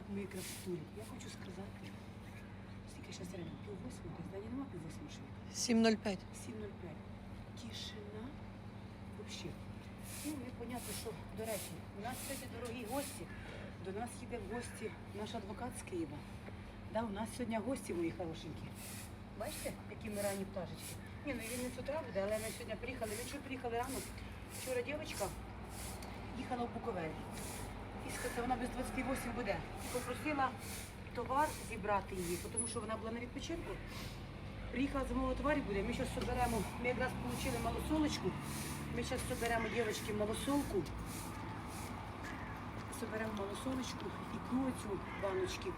Так, мої красотулі, я хочу сказати, скільки зараз реально, пів восьмого, десь, да, ні, нема пів восьмого ще. 7.05. 7.05. Тишина. Вообще. Ну, і понятно, що, до речі, у нас сьогодні дорогі гості. До нас їде в гості наш адвокат з Києва. Да, у нас сьогодні гості мої хорошенькі. Бачите, які ми ранні пташечки? Ні, ну він не з утра буде, але ми сьогодні приїхали. Ми що приїхали рано. Вчора дівчинка їхала в Буковель. І вона без 28 буде. І попросила товар зібрати її, тому що вона була на відпочинку. Приїхала замовити товарів буде. Ми зараз соберемо, ми якраз отримали малосолочку. Ми зараз соберемо дівчатки малосолку. Соберемо малосолочку, ікру цю баночки.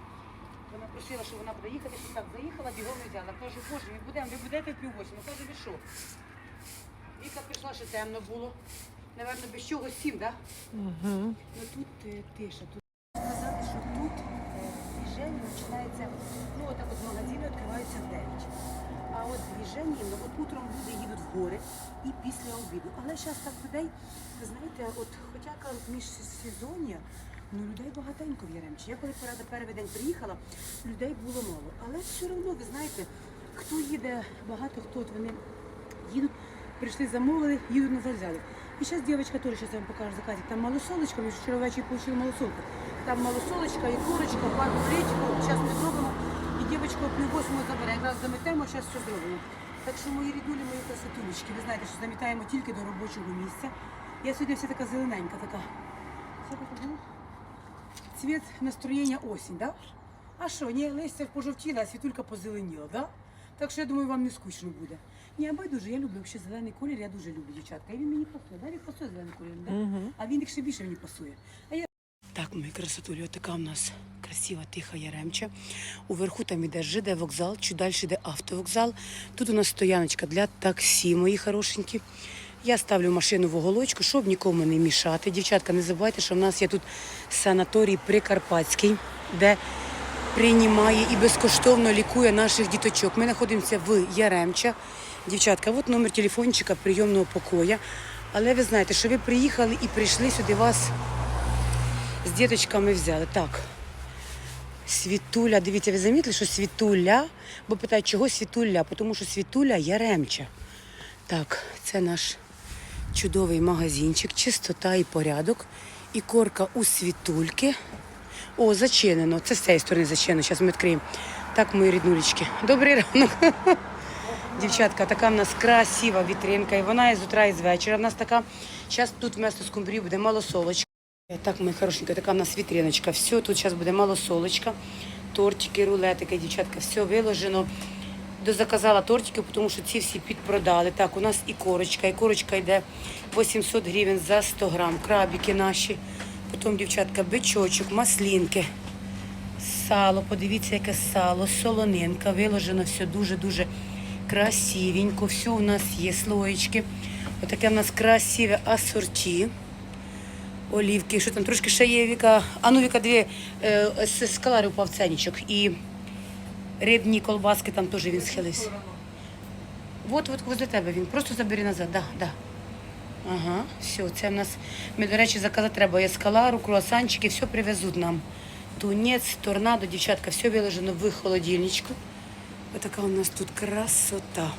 Вона просила, що вона буде їхати, що так заїхала, бігом не взяла. Кажу, боже, ми будемо, ви будете пів. Кажу, ви що? Віка прийшла, що темно було. Наверно, без чого сім. Да? Угу. Ну тут е, тиша. Тут сказати, що тут е, движення починається, ну отак от магазини відкриваються в 9. А от движення, ну от утром люди їдуть в гори і після обіду. Але зараз так людей, ви знаєте, от хоча між сезоння, ну людей багатенько в Яремчі. Я коли порада перший день приїхала, людей було мало. Але все одно, ви знаєте, хто їде, багато хто от вони їдуть, прийшли, замовили, їдуть назад взяли. І зараз дівчинка теж зараз я вам покажу заказик. Там малосолочка, ж вчора ввечері отримали малосолку. Там малосолочка і курочка, пару річку, зараз ми зробимо. І дівчинка пів восьмого забере. Якраз заметемо, зараз все зробимо. Так що мої рідулі, мої красотулечки, ви знаєте, що замітаємо тільки до робочого місця. Я сьогодні вся така зелененька, така. Цвіт настроєння осінь, да? А що, ні, листя пожовтіла, а світулька позеленіла, да? Так що я думаю, вам не скучно буде. Ні, байдуже, я люблю взагалі зелений колір, я дуже люблю дівчатка. І він мені пасує. Да, він пасує зелений колір, да? Угу. а він ще більше мені пасує. А я... Так, мої красотулі, така у нас красива тиха яремча. Уверху там іде ЖД вокзал, чуть далі йде автовокзал. Тут у нас стояночка для таксі, мої хорошенькі. Я ставлю машину в оголочку, щоб нікому не мішати. Дівчатка, не забувайте, що в нас є тут санаторій Прикарпатський, де приймає і безкоштовно лікує наших діточок. Ми знаходимося в Яремча. Дівчатка, от номер телефончика прийомного покоя. Але ви знаєте, що ви приїхали і прийшли сюди вас з діточками взяли. Так. Світуля, дивіться, ви замітили, що світуля, бо питають, чого світуля? Тому що світуля яремча. Так, це наш чудовий магазинчик, чистота і порядок. І корка у світульки. О, зачинено. Це з цієї сторони зачинено. Зараз ми відкриємо. Так, мої ріднулечки. Добрий ранок. Дівчатка, така в нас красива вітринка. І вона з утра, і з вечора. В нас така. Зараз тут вместо скумбрів буде малосолочка. Е, Так, ми хорошенька, така в нас вітриночка. Все, тут зараз буде малосолочка, тортики, рулетики, дівчатка, все виложено. Дозаказала тортики, тому що ці всі підпродали. Так, у нас і корочка, і корочка йде 800 гривень за 100 грам. Крабики наші. Потім, дівчатка, бичочок, маслінки, сало. Подивіться, яке сало, солонинка. Виложено все дуже-дуже красивенько. Все у нас є слоєчки. Отаке у нас красиве асорті. Олівки, що там трошки ще є Віка. А ну Віка, дві е, з скалари упав ценничок. І рибні колбаски там теж він схилився. От, от возле тебе він. Просто забери назад. Да, да. Ага, все, це в нас. Ми, до речі, заказати треба ескалару, круасанчики, все привезуть нам. Тунець, торнадо, дівчатка, все виложено в холодильничку. Отака у нас тут красота.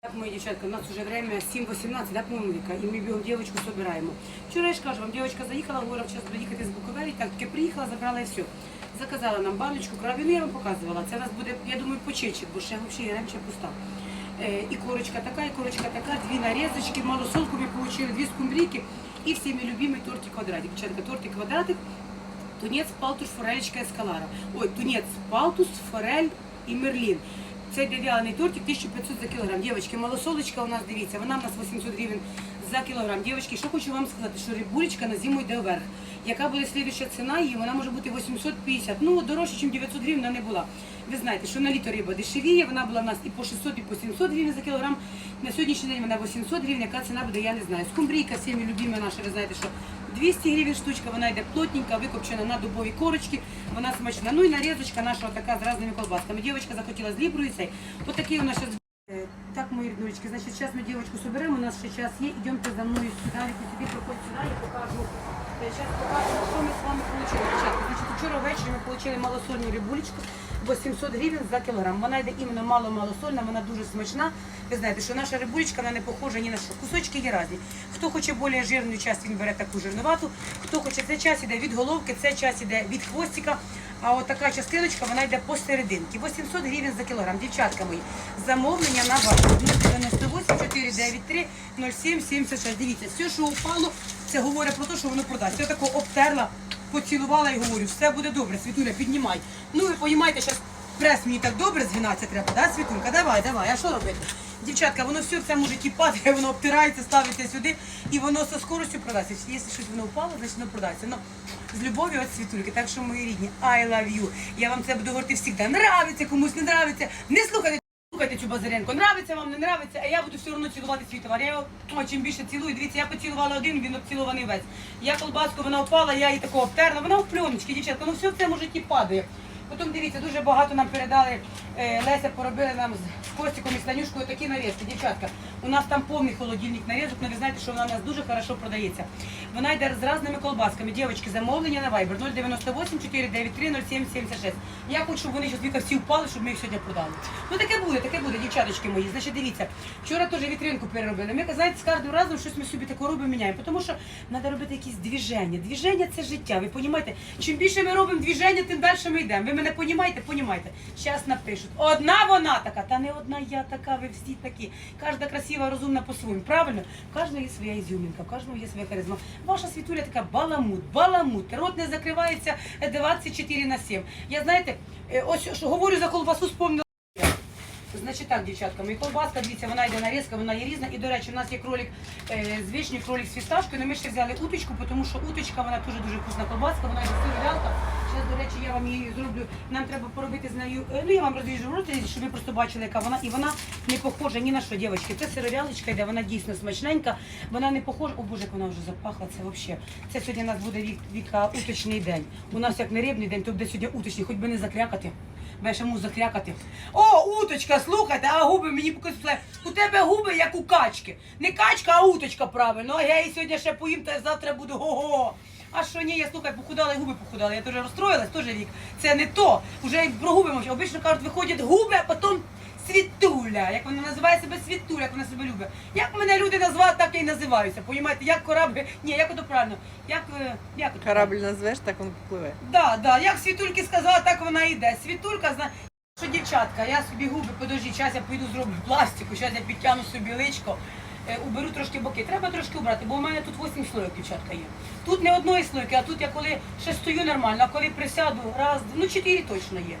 Так, мої дівчатка, у нас вже время 7.18, да, по-моєму, Віка, і ми бігом дівчинку збираємо. Вчора я ж кажу, вам дівчинка заїхала, говорила, зараз буде їхати з Буковелі, так таки приїхала, забрала і все. Заказала нам баночку крабів, ну я вам показувала. Це у нас буде, я думаю, почечик, бо ще взагалі ремча пуста. Е, і корочка така, і корочка така, дві нарізочки, малосолку ми отримали, дві скумбрійки і всі мій любимий тортик квадратик. Дівчатка, тортик квадратик, тунець, палтус, форелечка, ескалара. Ой, тунець, палтус, форель і мерлін. Цей дев'яний тортик 1500 за кілограм. Дівчатки, малосолочка у нас, дивіться, вона в нас 800 гривень за кілограм. Дівчатки, що хочу вам сказати, що рибулечка на зиму йде вверх. Яка буде слідуюча ціна її, вона може бути 850. Ну, дорожче, ніж 900 гривень вона не була. Ви знаєте, що на літо риба дешевіє, вона була в нас і по 600, і по 700 гривень за кілограм. На сьогоднішній день вона 800 гривень, яка ціна буде, я не знаю. Скумбрійка, всіми любима наша, ви знаєте, що 200 гривень штучка, вона йде плотненька, викопчена на дубовій корочці, вона смачна. Ну і нарізочка наша така з різними колбасками. Дівчинка захотіла з ліброю цей. Отакий у нас зараз Е, Так, мої ріднулечки, значить, зараз ми дівчинку соберемо, у нас ще час є, йдемте за мною сюди, сюди, проходь сюди, я покажу. Зараз покажу, що ми з вами отримали. Значить, вчора ввечері ми отримали малосольну рибулечку, 800 гривень за кілограм. Вона йде іменно мало-малосольна, вона дуже смачна. Ви знаєте, що наша рибулечка, вона не похожа ні на що. Кусочки є різні. Хто хоче більш жирну часть, він бере таку жирновату. Хто хоче, це час іде від головки, це час іде від хвостика. А от така частиночка, вона йде посерединки. 800 гривень за кілограм. Дівчатка мої, замовлення на вас. 098 493 07 76. Дивіться, все, що упало, це говорить про те, що воно продасть. Я тако обтерла, поцілувала і говорю, все буде добре, Світуля, піднімай. Ну ви розумієте, зараз прес мені так добре згинатися треба, да, Світулька? Давай, давай, а що робити? Дівчатка, воно все в цьому житті воно обтирається, ставиться сюди, і воно зі скоростю продається. Якщо щось воно впало, значить воно продається. Ну, з любов'ю від світульки. Так що, мої рідні, I love you. Я вам це буду говорити завжди. Нравиться, комусь не нравиться. Не слухайте. Слухайте цю Базаренко, нравиться вам, не нравиться, а я буду все одно цілувати свій товар. Я його чим більше цілую. Дивіться, я поцілувала один, він обцілуваний весь. Я колбаску, вона впала, я її такого обтерла, вона в пленочки, дівчатка, ну все в цьому житті падає. Потім дивіться, дуже багато нам передали, е, Леся поробили нам з Костиком і Станюшкою такі нарізки. Дівчатка, у нас там повний холодильник нарізок, але ви знаєте, що вона у нас дуже хорошо продається. Вона йде з різними колбасками. Дівчатки, замовлення на Viber 098 493 0776. Я хочу, щоб вони зараз віка всі впали, щоб ми їх сьогодні продали. Ну таке буде, таке буде, дівчаточки мої. Значить, дивіться, вчора теж вітринку переробили. Ми знаєте, з кожним разом щось ми собі таке робимо, міняємо. Тому що треба робити якісь движення. Движення це життя. Ви розумієте? Чим більше ми робимо движення, тим далі ми йдемо. Мене розумієте? Понімаєте? Зараз напишуть. Одна вона така, та не одна я така, ви всі такі. Кожна красива, розумна по-своєму. Правильно? В кожного є своя ізюмінка, в кожного є своя харизма. Ваша світуля така баламут, баламут. Рот не закривається 24 на 7. Я знаєте, е, ось що говорю за колбасу, спомнила. Значить так, дівчатка, мій колбаска, дивіться, вона йде нарізка, вона є різна. І, до речі, у нас є кролик е, з вишні, кролик з фісташкою, але ми ще взяли уточку, тому що уточка, вона дуже дуже вкусна колбаска, вона йде сировялка. Зараз, до речі, я вам її зроблю. Нам треба поробити з нею, е, ну я вам розріжу в роті, щоб ви просто бачили, яка вона. І вона не похожа ні на що, дівчатки. Це сировялочка йде, вона дійсно смачненька, вона не похожа, о боже, як вона вже запахла, це взагалі. Це сьогодні у нас буде вік, віка уточний день. У нас як не рибний день, то буде сьогодні уточний, хоч би не закрякати. Можу закрякати. О, уточка, слухайте, а губи мені показали. У тебе губи як у качки. Не качка, а уточка правильно. А я її сьогодні ще поїм, та завтра буду го-го. А що ні, я слухай, похудала і губи похудала. Я теж розстроїлась, теж вік. Це не то. Уже про губи мовчу. Обично кажуть, виходять губи, а потім світуля. Як вона називає себе світуля, як вона себе любить. Як мене люди назвали, так я і називаюся. Понімаєте, як корабль. Ні, як ото правильно. Як, е, як ото Корабль назвеш, так він попливе. Да, да, як світульки сказала, так вона йде. Світулька зна. Що дівчатка, я собі губи, подожди, час я піду зроблю пластику, зараз я підтягну собі личко, уберу трошки боки. Треба трошки убрати, бо у мене тут 8 слоїв, дівчатка є. Тут не одної слойки, а тут я коли ще стою нормально, а коли присяду, раз, ну чотири точно є.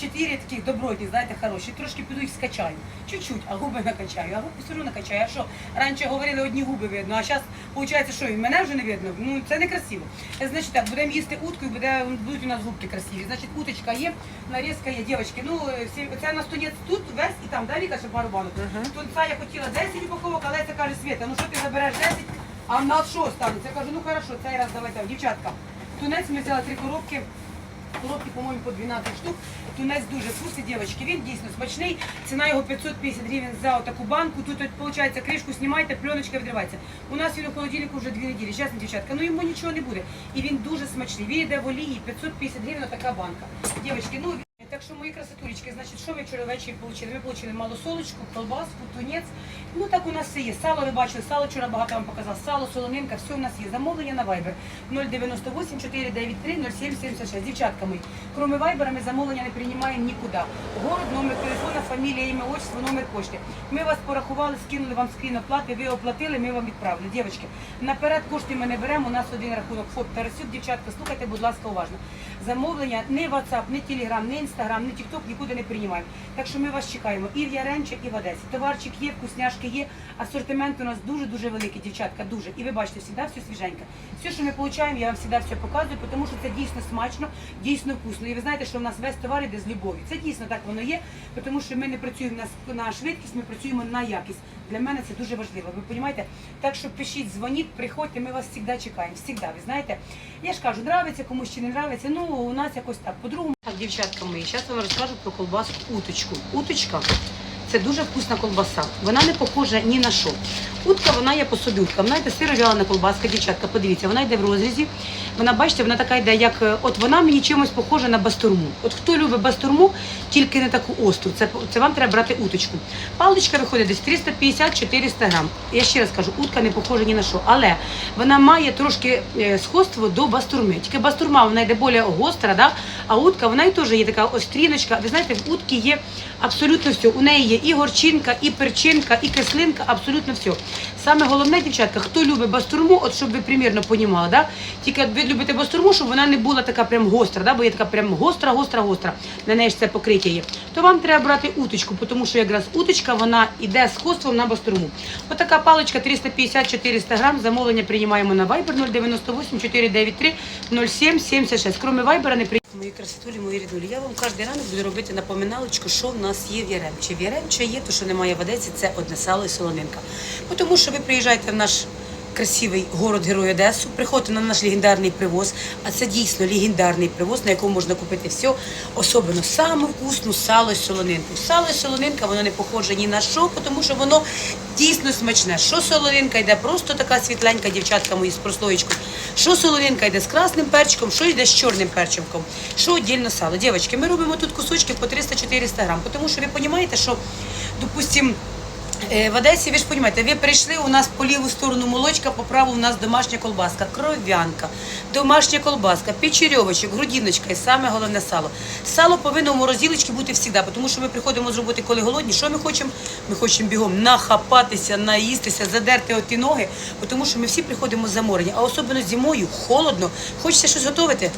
Чотири таких добротні, знаєте, хороші. Трошки піду їх скачаю. Чуть-чуть, а губи накачаю. А губи все одно накачаю. А що? Раніше говорили, одні губи видно, а зараз виходить, що і мене вже не видно. Ну це не красиво. Е, Значить так, будемо їсти утку і буде, будуть у нас губки красиві. Значить, уточка є, нарізка є, дівчатки. Ну, всі, це на стонець тут, весь і там, да, Віка, ще пару банок. Ага. Тунца я хотіла 10 упаковок, але це каже Света, ну що ти забереш 10, а в нас що станеться? Я кажу, ну хорошо, цей раз давайте, дівчатка. Тунець ми взяли три коробки. Коробки, по-моєму, по 12 штук. Тунець дуже вкусний, дівчатки. Він дійсно смачний. Ціна його 550 гривень за таку банку. Тут, виходить, кришку знімаєте, пленочка відривається. У нас він у холодильнику вже дві неділі. Чесно, дівчатка, ну йому нічого не буде. І він дуже смачний. Він йде в олії, 550 гривень така банка. Дівчатки, ну так що мої красотулечки, значить, що ми вчора ввечері отримали? Ми отримали малосолочку, колбаску, тунець. Ну так у нас все є. Сало ви бачили, сало вчора багато вам показав. Сало, солонинка, все у нас є. Замовлення на Viber 098 493 0776. Дівчатка мої, кроме Viber, ми замовлення не приймаємо нікуди. Город, номер телефона, фамілія, ім'я, отчество, номер пошти. Ми вас порахували, скинули вам скрін оплати, ви оплатили, ми вам відправили. Дівчатки, наперед кошти ми не беремо, у нас один рахунок ФОП Тарасюк. Дівчатка, слухайте, будь ласка, уважно. Замовлення не WhatsApp, не Telegram, не Instagram, не TikTok нікуди не приймаємо. Так що ми вас чекаємо і в Яремче, і в Одесі. Товарчик є, вкусняшки є, асортимент у нас дуже-дуже великий, дівчатка, дуже. І ви бачите, завжди все свіженьке. Все, що ми отримуємо, я вам завжди все показую, тому що це дійсно смачно, дійсно вкусно. І ви знаєте, що в нас весь товар іде з любов'ю. Це дійсно так воно є, тому що ми не працюємо на швидкість, ми працюємо на якість. Для мене це дуже важливо. Ви розумієте? Так що пишіть, дзвоніть, приходьте, ми вас завжди чекаємо. Завжди, ви знаєте. Я ж кажу, нравиться комусь чи не нравиться. Ну, у нас якось так. По-другому. Так, дівчатка мої, зараз вам розкажу про колбаску уточку. Уточка. Це дуже вкусна колбаса. Вона не похожа ні на що. Утка, вона є по собі утка. Вона йде сировялена колбаска, дівчатка, подивіться, вона йде в розрізі. Вона, бачите, вона така йде, як е, от вона мені чимось похожа на бастурму. От хто любить бастурму, тільки не таку остру. Це, це вам треба брати уточку. Паличка виходить десь 350-400 грам. Я ще раз кажу, утка не похожа ні на що. Але вона має трошки е, сходство до бастурми. Тільки бастурма вона йде більш гостра, да? а утка вона і теж є така остріночка. Ви знаєте, в утки є абсолютно все. У неї є і горчинка, і перчинка, і кислинка, абсолютно все. Саме головне, дівчатка, хто любить бастурму, от щоб ви примірно понімали, да? тільки ви любите бастурму, щоб вона не була така прям гостра, да? бо є така прям гостра, гостра, гостра. На неї ж це покриття є. То вам треба брати уточку, тому що якраз уточка вона йде з хвостом на бастурму. Отака паличка 350-400 грам. Замовлення приймаємо на Viber 098 493 07 76. Кроме Viber не при... Мої красотулі, мої ріднулі. Я вам кожен ранок буду робити напоминалочку, що в нас є в Яремчі. В Яремчі є, то що немає в Одесі, це одне сало і солонинка. Бо Тому що ви приїжджаєте в наш красивий город Герой Одесу, приходите на наш легендарний привоз, а це дійсно легендарний привоз, на якому можна купити все, особливо саму вкусну сало і солонинку. Сало і солонинка, воно не похоже ні на що, тому що воно дійсно смачне. Що солонинка йде просто така світленька дівчатка мої з прослоєчкою. Що солонинка йде з красним перчиком, що йде з чорним перчиком, що віддільно сало. Дівчатки, ми робимо тут кусочки по 300-400 грам, тому що ви розумієте, що, допустимо, В Одесі, ви ж розумієте, ви прийшли у нас по ліву сторону молочка, по праву у нас домашня колбаска, кров'янка, домашня колбаска, печерьовочок, грудіночка і саме головне сало. Сало повинно в морозилочці бути завжди, тому що ми приходимо з роботи, коли голодні. Що ми хочемо? Ми хочемо бігом нахапатися, наїстися, задерти оті ноги, тому що ми всі приходимо заморені, а особливо зимою, холодно, хочеться щось готувати.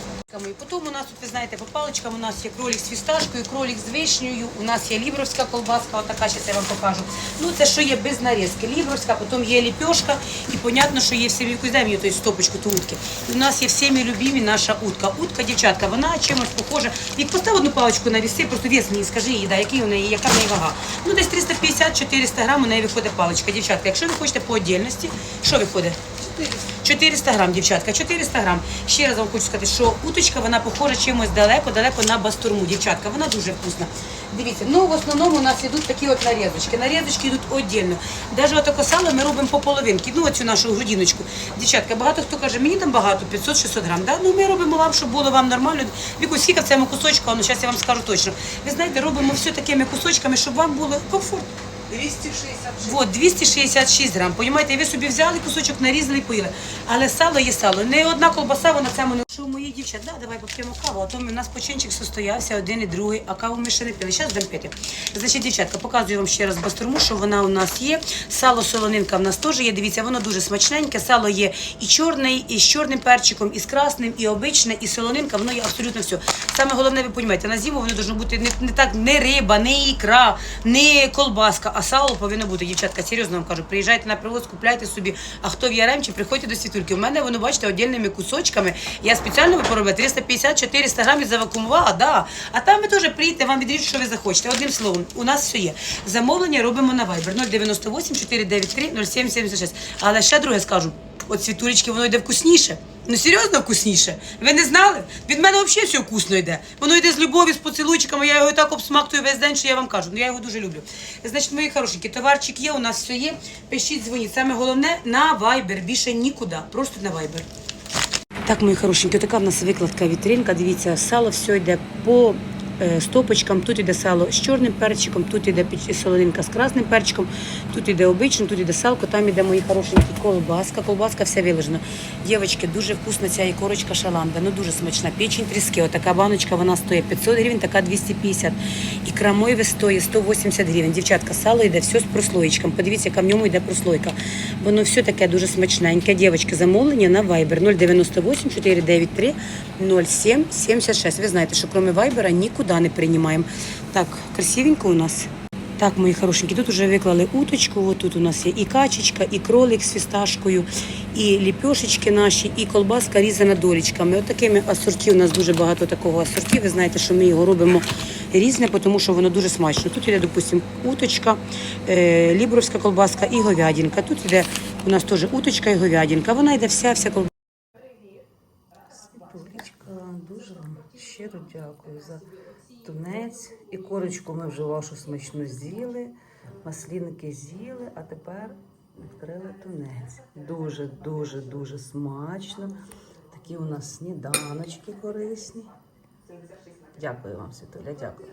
І потім у нас ви знаєте, по паличкам у нас є кролік з фісташкою, кролік з вишнею, у нас є лібровська колбаска, отака, зараз я вам покажу. Ну, це що є без нарізки. Лібровська, потім є ліпьошка, і понятно, що є всі мені ту стопочку ту утки. І у нас є всіми любимі наша утка. Утка, дівчатка, вона чимось похожа. Як постав одну паличку на віси, просто вес мені скажи їй, да, який у неї, яка в неї вага. Ну, десь 350-400 грам у неї виходить паличка. Дівчатка, якщо ви хочете по отдельності, що виходить? 400 грам, дівчатка, 400 грам. Ще раз вам хочу сказати, що уточка вона похожа чимось далеко-далеко на бастурму. Дівчатка, вона дуже вкусна. Дивіться, ну в основному у нас йдуть такі от нарізочки. Нарізочки йдуть віддільно. Навіть отаке сало ми робимо по половинки. Ну, оцю нашу грудиночку. Дівчатка, багато хто каже, мені там багато, 500-600 грам. Да? Ну ми робимо вам, щоб було вам нормально. Віку, скільки в цьому кусочку, ну зараз я вам скажу точно. Ви знаєте, робимо все такими кусочками, щоб вам було комфортно. 266. Вот, 266 грам. Понімаєте, ви собі взяли кусочок, нарізали і поїли. Але сало є сало. Не одна колбаса, вона цьому не що мої дівчат, да, давай поп'ємо каву. А то у нас починчик состоявся один і другий, а каву ми ще не пили. Зараз будемо пити. Значить, дівчатка, показую вам ще раз бастурму, що вона у нас є. Сало солонинка в нас теж є. Дивіться, воно дуже смачненьке. Сало є і чорний, і з чорним перчиком, і з красним, і обичне, і солонинка. Воно є абсолютно все. Саме головне, ви розумієте, на зиму воно должно бути не, не так не риба, не ікра, не колбаска, а сало повинно бути. Дівчатка, серйозно вам кажу, приїжджайте на привоз, купляйте собі. А хто в Яремчі, приходьте до світульки. У мене воно, бачите, отдільними кусочками. Я спеціально поробила 350-400 грамів завакумувала, да. А там ви теж приїдете, вам відріжуть, що ви захочете. Одним словом, у нас все є. Замовлення робимо на Viber 098 493 0776. Але ще друге скажу, от світулечки воно йде вкусніше. Ну серйозно вкусніше. Ви не знали? Від мене взагалі все вкусно йде. Воно йде з любові, з поцілуйчиками. Я його і так обсмактую весь день, що я вам кажу. Ну я його дуже люблю. Значить, мої хорошенькі, товарчик є, у нас все є. Пишіть, дзвоніть. Саме головне на Viber. Більше нікуди. Просто на Viber. Так, мої хорошенькі, така в нас викладка вітринка. Дивіться, сало все йде по стопочкам. Тут йде сало з чорним перчиком, тут піч- солонинка з красним перчиком, тут йде обичне, тут йде салко, там йде мої хорошенькі колбаска. Колбаска вся вилежена. Дівчатки, дуже вкусна ця ікорочка шаланда, ну дуже смачна. Печень тріски. Отака баночка, вона стоїть 500 гривень, така 250. Ікра мойви стоїть 180 гривень. Дівчатка, сало йде все з прослоєчком. Подивіться, яка в ньому йде прослойка. Воно все таке дуже смачненьке. Дівчатки, замовлення на Viber 098 493 07 76. Ви знаєте, що крім Viber нікуди не приймаємо. Так, красивенько у нас. Так, мої хорошенькі, тут вже виклали уточку, от тут у нас є і качечка, і кролик з фісташкою, і ліпьошечки наші, і колбаска різана долічками. От такими асорті у нас дуже багато такого асорті. Ви знаєте, що ми його робимо різне, тому що воно дуже смачно. Тут іде, допустимо, уточка, е, лібровська колбаска і говядинка. Тут іде у нас теж уточка і говядинка. Вона йде вся, вся колбаска. Дуже вам щиро дякую за тунець. І корочку ми вже вашу смачну з'їли. Маслінки з'їли, а тепер відкрили тунець. Дуже, дуже, дуже смачно. Такі у нас сніданочки корисні. Дякую вам, Світуля, дякую.